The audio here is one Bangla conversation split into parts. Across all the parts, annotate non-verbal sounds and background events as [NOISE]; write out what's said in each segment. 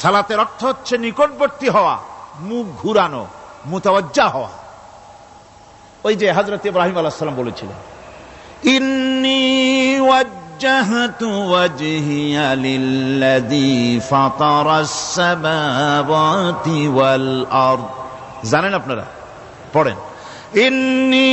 সালাতের অর্থ হচ্ছে নিকটবর্তী হওয়া মুখ ঘুরানো মুতাওয়াজ্জা হওয়া ওই যে হজরত ইব্রাহিম আলাহাল্লাম বলেছিলেন ইন্নি وجهت وجهي للذي فطر السماوات والأرض জানেন আপনারা পড়েন إني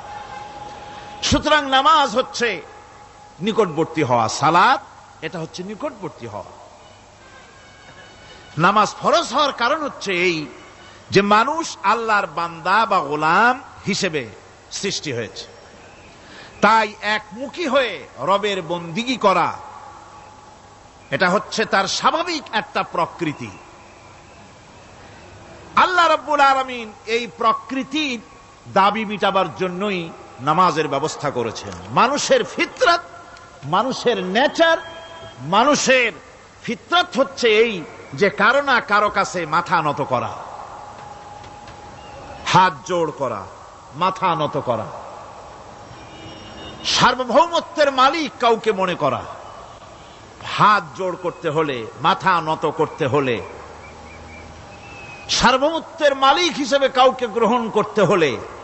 সুতরাং নামাজ হচ্ছে নিকটবর্তী হওয়া সালাদ এটা হচ্ছে নিকটবর্তী হওয়া। নামাজ ফরজ হওয়ার কারণ হচ্ছে এই যে মানুষ আল্লাহর বান্দা বা গোলাম হিসেবে সৃষ্টি হয়েছে। তাই একমুখী হয়ে রবের বন্দিগি করা, এটা হচ্ছে তার স্বাভাবিক একটা প্রকৃতি। আল্লাহ রব্বুল আলমিন এই প্রকৃতির দাবি মিটাবার জন্যই নামাজের ব্যবস্থা করেছেন। মানুষের ফিতরত, মানুষের নেচার, মানুষের ফিতরত হচ্ছে এই যে কারও না কারও কাছে মাথা নত করা, হাত জোড় করা, মাথা নত করা, সার্বভৌমত্বের মালিক কাউকে মনে করা, হাত জোড় করতে হলে, মাথা নত করতে হলে, সার্বভৌমত্বের মালিক হিসেবে কাউকে গ্রহণ করতে হলে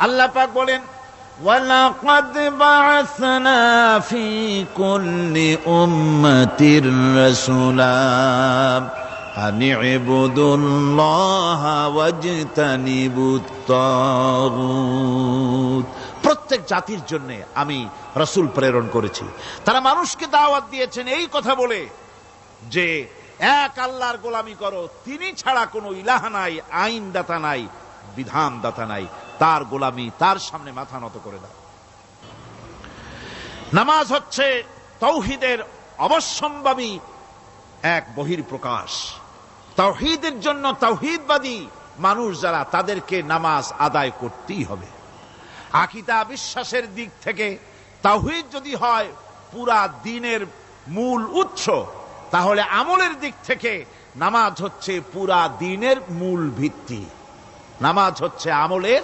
আল্লাহ পাক বলেন ولقد بعثنا في كل أمة رسولا أن اعبدوا الله واجتنبوا الطاغوت প্রত্যেক জাতির জন্য আমি রসুল প্রেরণ করেছি তারা মানুষকে দাওয়াত দিয়েছেন এই কথা বলে যে এক আল্লাহর গোলামি করো তিনি ছাড়া কোনো ইলাহা নাই আইন দাতা নাই বিধান দাতা নাই তার গোলামি তার সামনে মাথা নত করে দাও নামাজ হচ্ছে তৌহিদের অবশ্যম্ভাবী এক বহির প্রকাশ তৌহিদের জন্য তৌহিদবাদী মানুষ যারা, তাদেরকে নামাজ আদায় করতেই হবে। আকিদা বিশ্বাসের দিক থেকে তাওহিদ যদি হয় পুরা দিনের মূল উৎস, তাহলে আমলের দিক থেকে নামাজ হচ্ছে পুরা দিনের মূল ভিত্তি। নামাজ হচ্ছে আমলের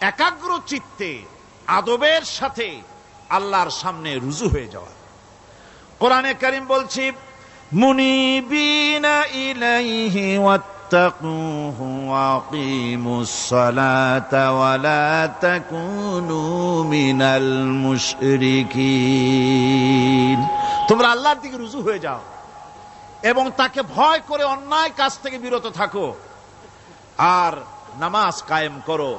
একাগ্র চিত্তে আদবের সাথে আল্লাহর সামনে রুজু হয়ে যাওয়া। কোরআনে করিম বলছি, মুনিবিনা মিনাল তোমরা আল্লাহর দিকে রুজু হয়ে যাও এবং তাকে ভয় করে অন্যায় কাজ থেকে বিরত থাকো। আর নামাজ কায়েম করো।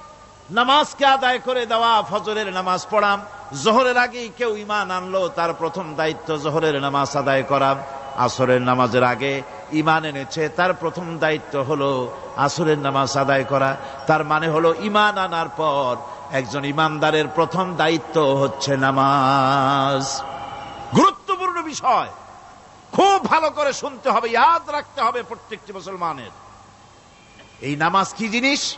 নামাজকে আদায় করে দেওয়া, ফজরের নামাজ পড়াম। জোহরের আগেই কেউ ইমান আনলো, তার প্রথম দায়িত্ব জোহরের নামাজ আদায় করা। আসরের নামাজের আগে ইমান এনেছে, তার প্রথম দায়িত্ব হলো আসরের নামাজ আদায় করা। তার মানে হলো ইমান আনার পর একজন ইমানদারের প্রথম দায়িত্ব হচ্ছে নামাজ। গুরুত্বপূর্ণ বিষয়। খুব ভালো করে শুনতে হবে, ইয়াদ রাখতে হবে প্রত্যেকটি মুসলমানের। এই নামাজ কি জিনিস?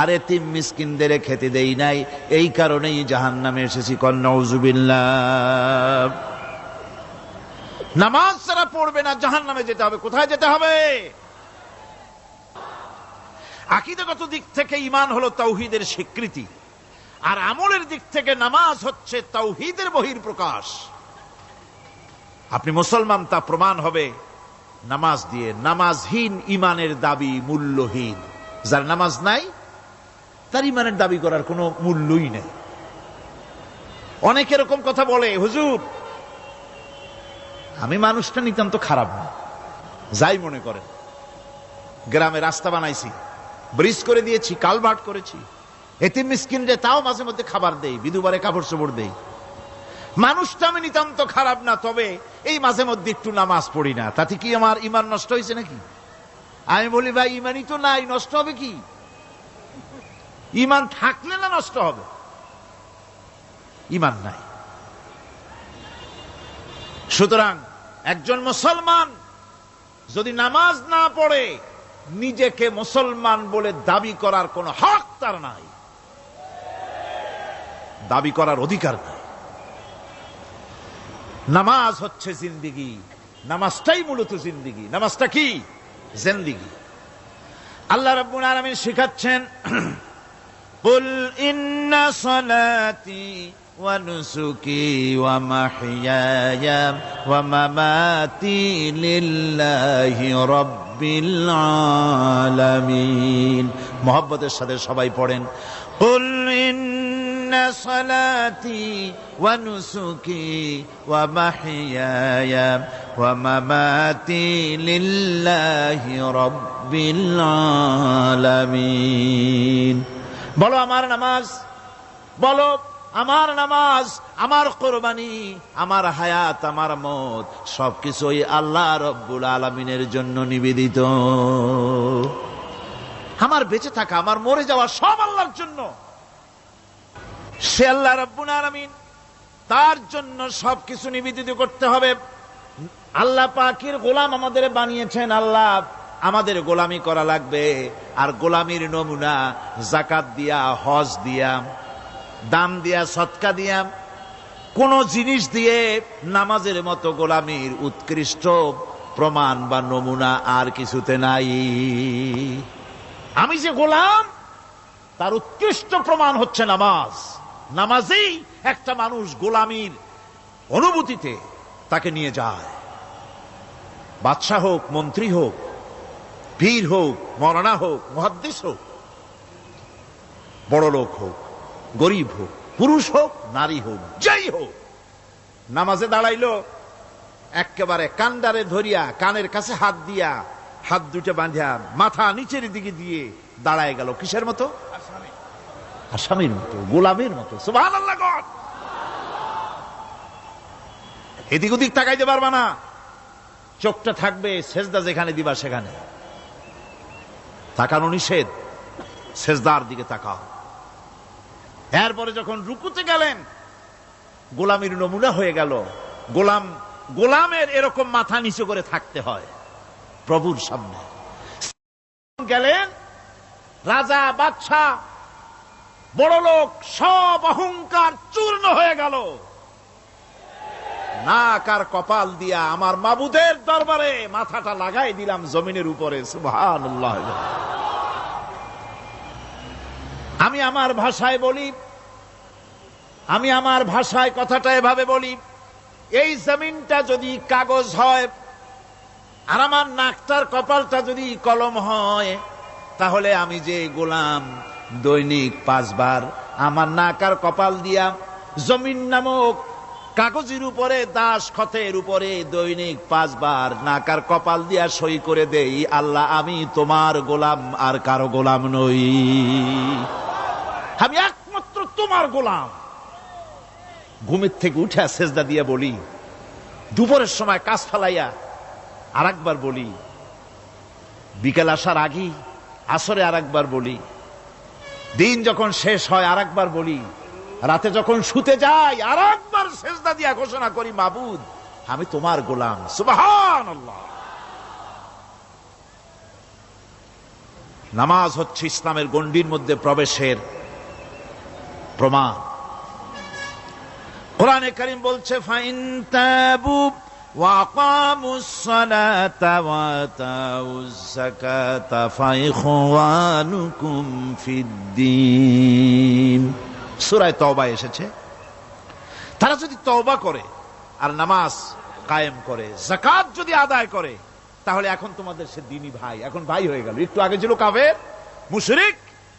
আর এতিম মিসকিনদের খেতে দেই নাই, এই কারণেই জাহান নামে এসেছি কন্নউজুবিল্লাহ নামাজ যারা পড়বে না জাহান নামে যেতে হবে, কোথায় যেতে হবে? আকিদাগত দিক থেকে ইমান হলো তৌহিদের স্বীকৃতি, আর আমলের দিক থেকে নামাজ হচ্ছে তৌহিদের বহির প্রকাশ আপনি মুসলমান, তা প্রমাণ হবে, নামাজ দিয়ে, নামাজহীন ইমানের দাবি মূল্যহীন। যার নামাজ নাই তার ইমানের দাবি করার কোনো মূল্যই নেই। অনেক এরকম কথা বলে, হুজুর, আমি মানুষটা নিতান্ত খারাপ না। যাই মনে করেন, গ্রামে রাস্তা বানাইছি, ব্রিজ করে দিয়েছি, কালভার্ট করেছি। এতে মিসকিনরে তাও মাঝে মধ্যে খাবার দেই, বিধুবারে কাপড় চোপড় দেই। মানুষটা আমি নিতান্ত খারাপ না, তবে এই মাঝে মধ্যে একটু নামাজ পড়ি না। তাতে কি আমার ইমান নষ্ট হয়েছে নাকি? আমি বলি, ভাই, ইমানই তো নাই, নষ্ট হবে কি? ইমান থাকলে না নষ্ট হবে? ইমান নাই। সুতরাং একজন মুসলমান যদি নামাজ না পড়ে, নিজেকে মুসলমান বলে দাবি করার কোন হক তার নাই। দাবি করার অধিকার নাই। নামাজ হচ্ছে জিন্দিগি, নামাজটাই মূলত জিন্দিগি। নামাজটা কি? জিন্দিগি। আল্লাহ রাব্বুল আলামিন শেখাচ্ছেন قل إن صلاتي ونسكي ومحياي ومماتي لله رب العالمين মোহাব্বতের সাথে সবাই পড়েন قل إن صلاتي ونسكي ومحياي ومماتي لله رب العالمين বলো আমার নামাজ। বলো, আমার নামাজ, আমার কোরবানি, আমার হায়াত, আমার মত, সবকিছুই আল্লাহ রব্বুল আলমিনের জন্য নিবেদিত। আমার বেঁচে থাকা, আমার মরে যাওয়া সব আল্লাহর জন্য। সে আল্লাহ রব্বুল আলমিন তার জন্য সবকিছু নিবেদিত করতে হবে। আল্লাহ পাকির গোলাম আমাদের বানিয়েছেন, আল্লাহ আমাদের গোলামি করা লাগবে। আর গোলামির নমুনা জাকাত দিয়া, হজ দিয়া দাম দিয়া, সৎকা দিয়া। কোন জিনিস দিয়ে নামাজের মতো গোলামির উৎকৃষ্ট প্রমাণ বা নমুনা আর কিছুতে নাই। আমি যে গোলাম, তার উৎকৃষ্ট প্রমাণ হচ্ছে নামাজ। নামাজেই একটা মানুষ গোলামির অনুভূতিতে তাকে নিয়ে যায়। বাদশাহ হোক, মন্ত্রী হোক পীর হোক, মরানা হোক মহাদ্দেশ হোক, বড় লোক হোক, গরিব হোক, পুরুষ হোক, নারী হোক, যাই হোক, নামাজে দাঁড়াইলো একেবারে কান্ডারে ধরিয়া, কানের কাছে হাত দিয়া, হাত দুটো বাঁধিয়া, মাথা নিচের দিকে দিয়ে দাঁড়ায় গেল। কিসের মতো? আসামির মতো, গোলামের মতো। এদিক ওদিক তাকাইতে পারবা না। চোখটা থাকবে, সেজদা যেখানে দিবা সেখানে। তাকানো নিষেধ। সেজদার দিকে তাকাও। এরপরে যখন রুকুতে গেলেন, গোলামের নমুনা হয়ে গেল। গোলাম, গোলামের এরকম মাথা নিচু করে থাকতে হয় প্রভুর সামনে। গেলেন, রাজা, বাদশাহ বড় লোক সব অহংকার চূর্ণ হয়ে গেল। নাক আর কপাল দিয়া আমার মাবুদের দরবারে মাথাটা লাগাই দিলাম জমিনের উপরে, সুবহানাল্লাহ। আমি আমার ভাষায় বলি, আমি আমার ভাষায় কথাটা এভাবে বলি, এই জমিনটা যদি কাগজ হয় আর আমার নাকটার কপালটা যদি কলম হয়, তাহলে আমি যে গোলাম দৈনিক পাঁচবার, আমার নাক আর কপাল দিয়া জমিন নামক কাগজের উপরে দাস খতের উপরে দৈনিক পাঁচবার, নাকার কপাল দিয়া সই করে দেই, আল্লাহ আমি তোমার গোলাম আর কারও গোলাম নই। আমি একমাত্র তোমার গোলাম। ঘুমের থেকে উঠে সেজদা দিয়ে বলি, দুপুরের সময় কাজ ফালাইয়া আর একবার বলি, বিকেল আসার আগেই আসরে আর একবার বলি, দিন যখন শেষ হয় আর একবার বলি রাতে যখন শুতে যাই আর একবার সেজদা দিয়া ঘোষণা করি মাবুদ আমি তোমার গোলাম সুবাহান নামাজ হচ্ছে ইসলামের গণ্ডির মধ্যে প্রবেশের প্রমাণ কোরআনে করিম বলছে ফাইন তাবু وأقاموا الصلاة وآتوا الزكاة فإخوانكم في الدين সূরায় তওবা এসেছে। তারা যদি তওবা করে আর নামাজ কায়েম করে জাকাত যদি আদায় করে, তাহলে এখন তোমাদের সে দিনী ভাই, এখন ভাই হয়ে গেল। একটু আগে ছিল কাফের, মুশরিক,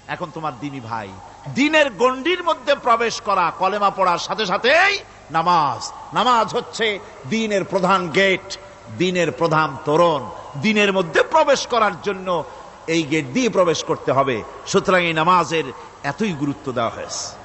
এখন তোমার দিনী ভাই। দিনের গণ্ডির মধ্যে প্রবেশ করা, কলেমা পড়ার সাথে সাথেই নামাজ। নামাজ হচ্ছে দিনের প্রধান গেট, দিনের প্রধান তোরণ। দিনের মধ্যে প্রবেশ করার জন্য এই গেট দিয়ে প্রবেশ করতে হবে। সুতরাং এই নামাজের এতই গুরুত্ব দেওয়া হয়েছে।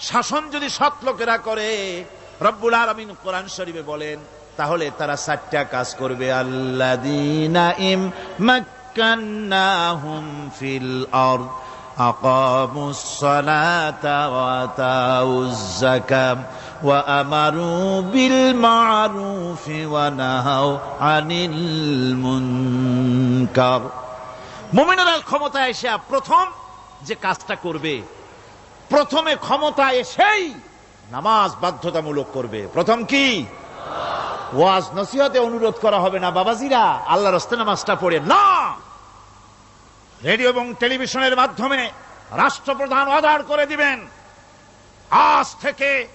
শাসন যদি সৎ লোকেরা করে রব্বুল আলমিন কোরআন শরীফে বলেন তাহলে তারা চারটা কাজ করবে আল্লাদিনা ইম মাক্কান্নাহুম ফিল আরদ أقاموا الصلاة وآتوا الزكاة وأمروا بالمعروف ونهوا عن المنكر মুমিনেরা ক্ষমতা এসে প্রথম যে কাজটা করবে প্রথমে ক্ষমতা এসেই নামাজ বাধ্যতামূলক করবে। প্রথম কি? ওয়াজ নসিহতে অনুরোধ করা হবে না, বাবাজিরা। আল্লাহ রস্তে নামাজটা পড়ে না। রেডিও এবং টেলিভিশনের মাধ্যমে রাষ্ট্রপ্রধান অর্ডার করে দিবেন। আজ থেকে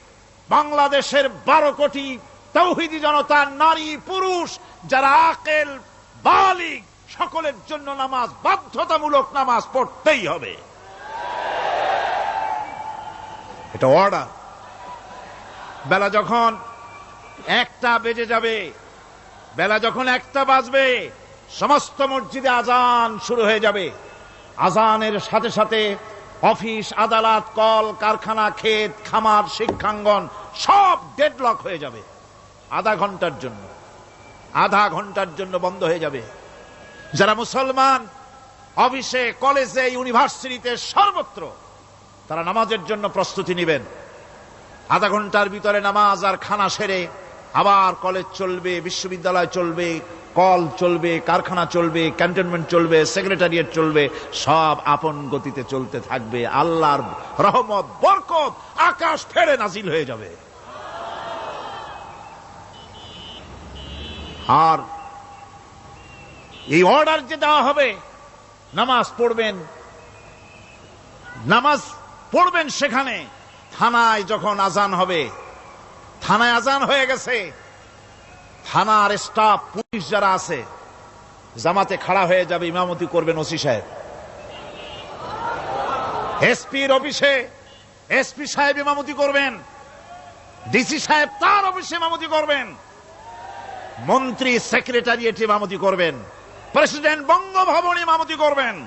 বাংলাদেশের বারো কোটি তৌহিদি জনতা নারী, পুরুষ, যারা আকেল বালিক সকলের জন্য নামাজ বাধ্যতামূলক নামাজ পড়তেই হবে। এটা অর্ডার বেলা যখন একটা বেজে যাবে, বেলা যখন একটা বাজবে, সমস্ত মসজিদে আজান শুরু হয়ে যাবে। আজানের সাথে সাথে অফিস, আদালত, কল, কারখানা, ক্ষেত, খামার, শিক্ষাঙ্গন সব ডেডলক হয়ে যাবে। আধা ঘণ্টার জন্য। আধা ঘণ্টার জন্য বন্ধ হয়ে যাবে। যারা মুসলমান, অফিসে, কলেজে, ইউনিভার্সিটিতে সর্বত্র তারা নামাজের জন্য প্রস্তুতি নেবেন। আধা ঘণ্টার ভিতরে নামাজ আর খানা সেরে আবার কলেজ চলবে, বিশ্ববিদ্যালয় চলবে, কল চলবে, কারখানা চলবে, ক্যান্টনমেন্ট চলবে, সেক্রেটারিয়েট চলবে, সব আপন গতিতে চলতে থাকবে। আল্লাহর রহমত, বরকত, আকাশ ফেড়ে নাজিল হয়ে যাবে। আর এই অর্ডার যে দেওয়া হবে, নামাজ পড়বেন, নামাজ পড়বেন সেখানে। থানায় যখন আজান হবে, থানায় আজান হয়ে গেছে। থানার স্টাফ, পুলিশ যারা আছে, জামাতে খাড়া হয়ে যাবে, ইমামতি করবেন ওসি সাহেব। এসপির অফিসে এসপি সাহেব ইমামতি করবেন। ডিসি সাহেব তার অফিসে ইমামতি করবেন। মন্ত্রী সেক্রেটারিয়েট ইমামতি করবেন। প্রেসিডেন্ট বঙ্গভবন ইমামতি করবেন।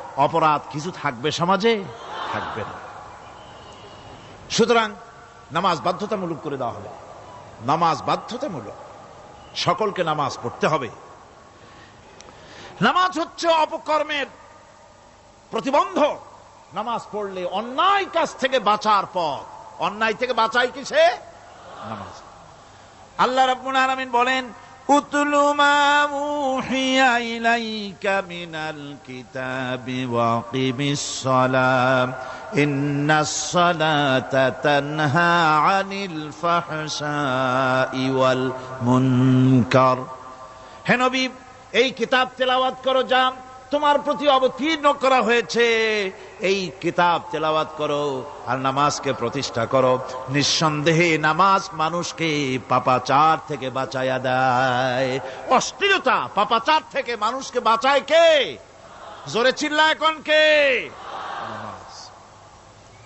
অপরাধ কিছু থাকবে সমাজে, থাকবে না। সুতরাং নামাজ বাধ্যতামূলক করে দেওয়া হবে। নামাজ বাধ্যতামূলক। সকলকে নামাজ পড়তে হবে। নামাজ হচ্ছে অপকর্মের প্রতিবন্ধ। নামাজ পড়লে অন্যায় কাজ থেকে বাঁচার পথ। অন্যায় থেকে বাঁচাই কিসে নামাজ। আল্লাহ রাব্বুল আলামিন বলেন উতলু ما উহিয়া إليك من الكتاب واقم الصلاة إن الصلاة تنهى عن الفحشاء والمنكر হে নবী এই কিতাব তেলাওয়াত করো যা তোমার প্রতি অবতীর্ণ করা হয়েছে। এই কিতাব তেলাওয়াত করো আর নামাজকে প্রতিষ্ঠা করো। নিঃসন্দেহে নামাজ মানুষকে পাপাচার থেকে বাঁচাইয়া দেয়। অশ্লীলতা পাপাচার থেকে মানুষকে বাঁচায় কে? জোরে চিল্লায় কোন কে?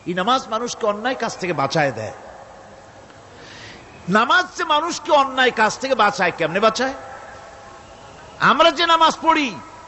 এই নামাজ মানুষকে অন্যায় কাজ থেকে বাঁচায় দেয়। নামাজ যে মানুষকে অন্যায় কাজ থেকে বাঁচায় কেমনে বাঁচায়? আমরা যে নামাজ পড়ি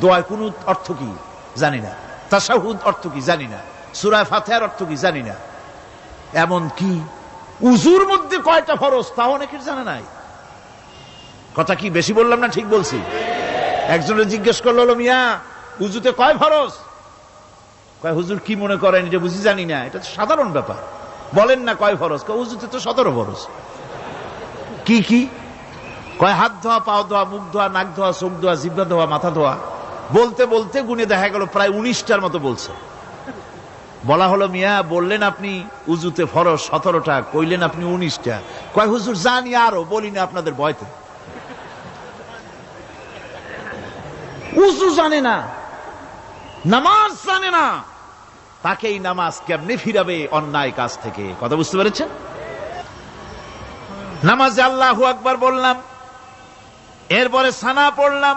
দোয়ায় কুনুত অর্থ কি? জানি না। তাসাহুদ অর্থ কি? জানি না। সুরায় ফাতেহার অর্থ কি? জানি না। এমন কি? উজুর মধ্যে কয়টা ফরজ? তাও অনেকের জানা নাই। কথা কি বেশি বললাম না ঠিক বলছি? একজনের জিজ্ঞেস করল মিয়া, উজুতে কয় ফরজ? কয়, হুজুর কি মনে করেন এটা বুঝি জানি না। এটা তো সাধারণ ব্যাপার। বলেন না কয় ফরজ? কয়, উজুতে তো সতেরো ফরজ। কি কি? কয়, হাত ধোয়া, পাও ধোয়া, মুখ ধোয়া, নাক ধোয়া, চোখ ধোয়া জিব্বা ধোয়া, মাথা ধোয়া। বলতে বলতে গুনে দেখা গেল, প্রায় উনিশটার মতো বলছে। বলা হলো, মিয়া, বললেন আপনি উজুতে ফরজ সতেরোটা, কইলেন আপনি উনিশটা। কয়, হুজুর, জানি আরও, বলি না আপনাদের ভয়তে। উজু জানে না, নামাজ জানে না। তাকে এই নামাজ কেমনে ফিরাবে অন্যায় কাজ থেকে, কথা বুঝতে পেরেছেন? নামাজে আল্লাহু আকবার বললাম, এরপরে সানা পড়লাম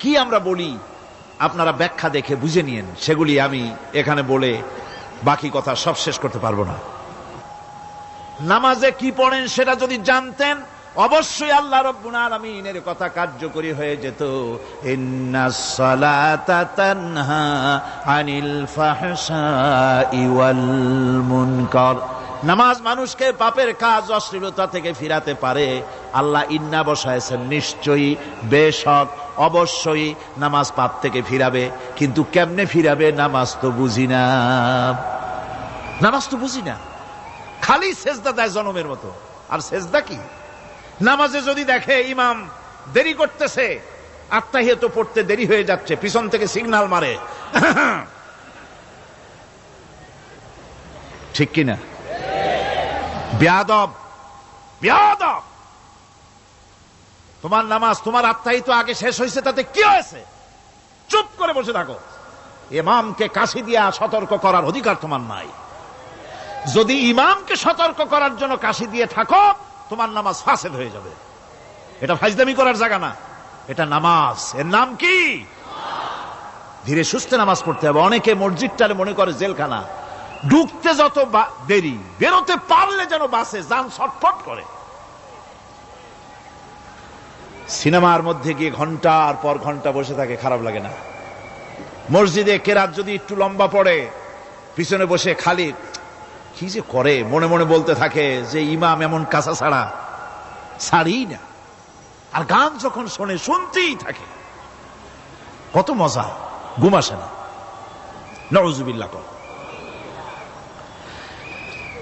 কি আমরা বলি? আপনারা ব্যাখ্যা দেখে বুঝে নিয়েন। সেগুলি আমি এখানে বলে বাকি কথা সব শেষ করতে পারব না। নামাজে কি পড়েন সেটা যদি জানতেন, অবশ্যই আল্লাহ রব্বুল আলামিনের কথা কার্যকরী হয়ে যেত। আনিল ফাহশাই ওয়াল মুনকার। নামাজ মানুষকে পাপের কাজ অশ্লীলতা থেকে ফিরাতে পারে। আল্লাহ ইন্না বসায়ছেন নিশ্চয়ই, বেশক, অবশ্যই নামাজ পাপ থেকে ফিরাবে। কিন্তু কেমনে ফিরাবে নামাজ তো বুঝি না। নামাজ তো বুঝি না। খালি সেজদা দেয় জনমের মতো। আর সেজদা কি? নামাজে যদি দেখে ইমাম দেরি করতেছে, আত্মাহিয়ত পড়তে দেরি হয়ে যাচ্ছে, পিছন থেকে সিগনাল মারে। [LAUGHS] ঠিক কিনা? বেয়াদব বেয়াদব। তোমার নামাজ, তোমার আত্মাহিত আগে শেষ হয়েছে, তাতে কি হয়েছে? চুপ করে বসে থাকো। ইমামকে কাশি দিয়া সতর্ক করার অধিকার তোমার নাই। যদি ইমামকে সতর্ক করার জন্য কাশি দিয়ে থাকো, তোমার নামাজ ফাসেদ হয়ে যাবে। এটা ফাজদামি করার জায়গা না। এটা নামাজ। এর নাম কি? ধীরে সুস্থে নামাজ পড়তে হবে। অনেকে মসজিদটারে মনে করে জেলখানা। ঢুকতে যত দেরি, বেরোতে পারলে যেন বাসে যান ছটফট করে। সিনেমার মধ্যে গিয়ে ঘণ্টার পর ঘণ্টা বসে থাকে, খারাপ লাগে না। মসজিদে কেরাত যদি একটু লম্বা পড়ে, পিছনে বসে খালি, কি যে করে, মনে মনে বলতে থাকে যে ইমাম এমন কাঁচা ছাড়া ছাড়ি না। আর গান যখন শোনে, শুনতেই থাকে। কত মজা, ঘুম আসে না। নজুবিল্লা কর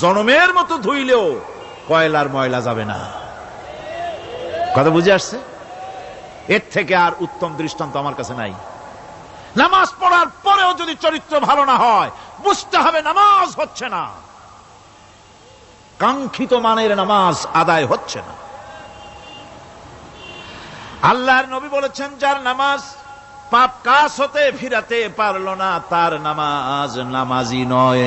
জনমের মতো ধুইলেও কয়লার ময়লা যাবে না। কথা বুঝে আসছে? এর থেকে আর উত্তম দৃষ্টান্ত আমার কাছে নাই। নামাজ পড়ার পরেও যদি চরিত্র ভালো না হয়, বুঝতে হবে নামাজ হচ্ছে না। কাঙ্ক্ষিত মানের নামাজ আদায় হচ্ছে না। আল্লাহর নবী বলেছেন, যার নামাজ পাপ কাজ হতে ফিরাতে পারল না, তার নামাজ নামাজি নয়।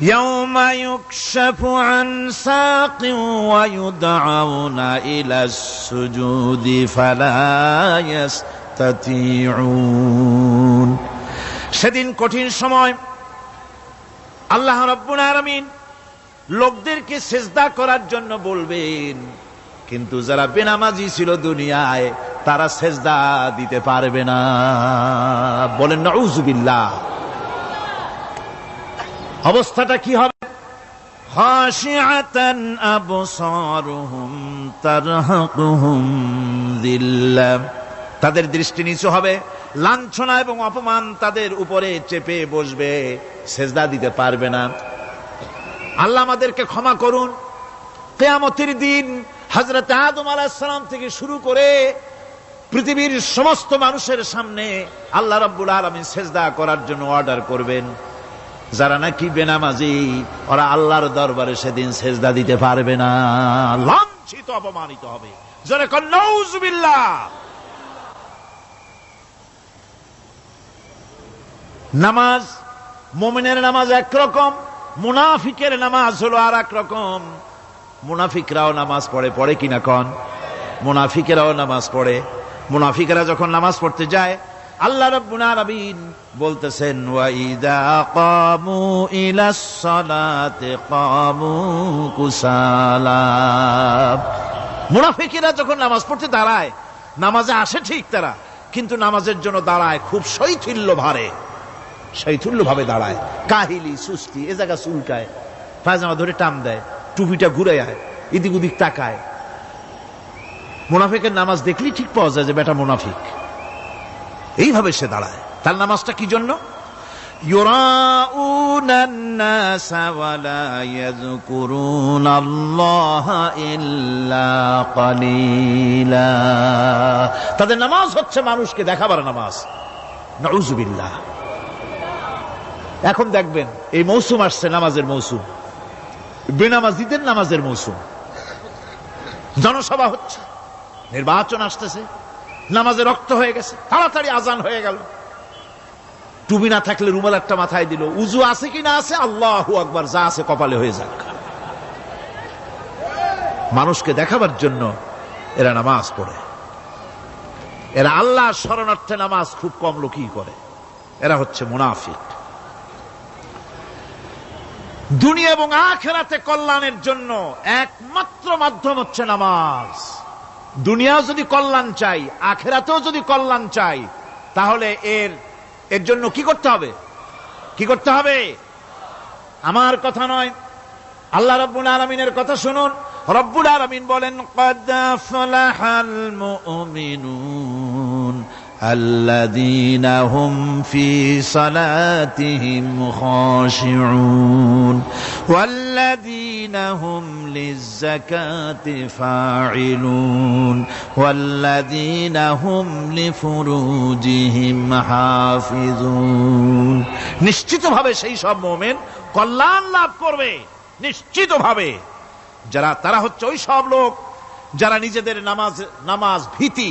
يوم يكشف عن ساق ويدعون إلى السجود فلا يستطيعون সেদিন কঠিন সময় আল্লাহ রব্বুল আলামিন লোকদেরকে সেজদা করার জন্য বলবেন কিন্তু যারা বেনামাজি ছিল দুনিয়ায় তারা সেজদা দিতে পারবে না বলেন নাউজুবিল্লাহ অবস্থাটা কি হবে? খাশিআতান আবসারুহুম তারহাকুহুম যিল্লা তাদের দৃষ্টি নিচু হবে, লাঞ্ছনা এবং অপমান তাদের উপরে চেপে বসবে, সেজদা দিতে পারবে না। আল্লাহ আমাদেরকে ক্ষমা করুন। কেয়ামতির দিন হজরত আদম আলাহাম থেকে শুরু করে পৃথিবীর সমস্ত মানুষের সামনে আল্লাহ রব্বুল আলমী সেজদা করার জন্য অর্ডার করবেন। যারা নাকি বেনামাজি, ওরা আল্লাহর দরবারে সেদিন সেজদা দিতে পারবে না। লাঞ্ছিত, অপমানিত হবে। নামাজ, মোমেনের নামাজ একরকম, মুনাফিকের নামাজ হলো আর এক রকম মুনাফিকরাও নামাজ পড়ে পড়ে কিনা কন? মুনাফিকেরাও নামাজ পড়ে। মুনাফিকেরা যখন নামাজ পড়তে যায় আল্লাহ রাব্বুল আলামিন বলতেছেন, ওয়া ইদা কামু ইলাস সালাতি কুসালা। মুনাফিকেরা যখন নামাজ পড়তে দাঁড়ায়, নামাজে আসে ঠিক তারা, কিন্তু নামাজের জন্য দাঁড়ায় খুব শৈথিল্য ভারে শৈথুল্য ভাবে দাঁড়ায়। কাহিলি, সুস্তি, এ জায়গা চুলকায়, পায়জামা ধরে টান দেয়, টুপিটা ঘুরে আয়, এদিক ওদিক তাকায়। মুনাফিকের নামাজ দেখলেই ঠিক পাওয়া যায় যে, বেটা মুনাফিক। এইভাবে সে দাঁড়ায়। তার নামাজটা কি জন্য? তাদের নামাজ হচ্ছে মানুষকে দেখাবার নামাজ। নজুবিল্লাহ এখন দেখবেন, এই মৌসুম আসছে, নামাজের মৌসুম। বেনামাজিদের নামাজের মৌসুম। জনসভা হচ্ছে। নির্বাচন আসতেছে। নামাজে রক্ত হয়ে গেছে, তাড়াতাড়ি আজান হয়ে গেল। টুবি না থাকলে রুমাল একটা মাথায় দিল, উজু আছে কি না আছে? আল্লাহ আকবার, যা আছে কপালে হয়ে যাক। মানুষকে দেখাবার জন্য এরা নামাজ পড়ে। এরা আল্লাহ শরণার্থে নামাজ খুব কম লোকই করে। এরা হচ্ছে মুনাফিক। দুনিয়া এবং আখেরাতে কল্যাণের জন্য একমাত্র মাধ্যম হচ্ছে নামাজ। দুনিয়াও যদি কল্যাণ চাই, আখেরাতেও যদি কল্যাণ চাই, তাহলে এর এর জন্য কি করতে হবে? কি করতে হবে? আমার কথা নয়। আল্লাহ রব্বুল আলমিনের কথা শুনুন। রব্বুল আলমিন বলেন কদাফলাহাল মুমিনুন। الذين هم في صلاتهم خاشعون والذين هم للزكاة فاعلون والذين هم لفروجهم حافظون নিশ্চিতভাবে সেই সব মোমেন কল্যাণ লাভ করবে নিশ্চিতভাবে যারা তারা হচ্ছে ওই সব লোক যারা নিজেদের নামাজ নামাজ ভীতি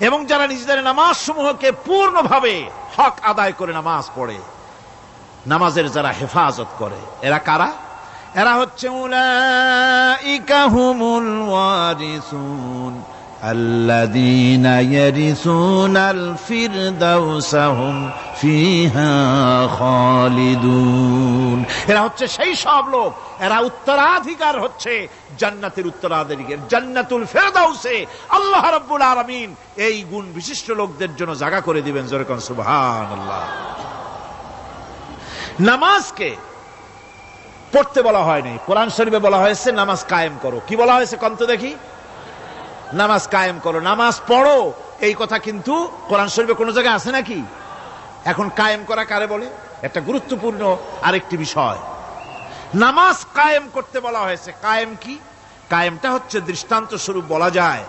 এবং যারা নিজেদের নামাজ সমূহকে পূর্ণভাবে হক আদায় করে নামাজ পড়ে, নামাজের যারা হেফাজত করে, এরা কারা? এরা হচ্ছে উলাইকা ইকাহুমুল ওয়ারিসুন। الذين يرثون الفردوس هم فيها خالدون এরা হচ্ছে সেই সব লোক এরা উত্তরাধিকার হচ্ছে জান্নাতের উত্তরাধিকার জান্নাতুল ফেরদাউসে আল্লাহ রাব্বুল আলামিন এই গুণ বিশিষ্ট লোকদের জন্য জায়গা করে দিবেন যেরকম সুবহানাল্লাহ নামাজকে পড়তে বলা হয়নি কোরআন শরীফে বলা হয়েছে নামাজ কায়েম করো কি বলা হয়েছে কন্ত দেখি নামাজ কায়েম করো, নামাজ পড়ো। এই কথা কিন্তু কোরআন শরীফে কোনো জায়গায় আছে নাকি? এখন কায়েম করা কারে বলে? একটা গুরুত্বপূর্ণ আরেকটি বিষয়। নামাজ কায়েম করতে বলা হয়েছে। কায়েম কি? কায়েমটা হচ্ছে দৃষ্টান্ত স্বরূপ বলা যায়।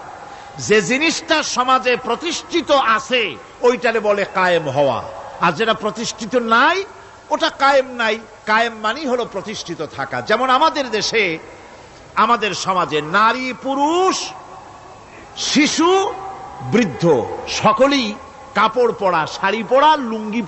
যে জিনিসটা সমাজে প্রতিষ্ঠিত আছে, ওইটারে বলে কায়েম হওয়া। আর যেটা প্রতিষ্ঠিত নাই, ওটা কায়েম নাই। কায়েম মানেই হলো প্রতিষ্ঠিত থাকা। যেমন আমাদের দেশে, আমাদের সমাজে নারী পুরুষ শিশু বৃদ্ধ সকলেই কাপড় পরা শাড়ি পরা লুঙ্গি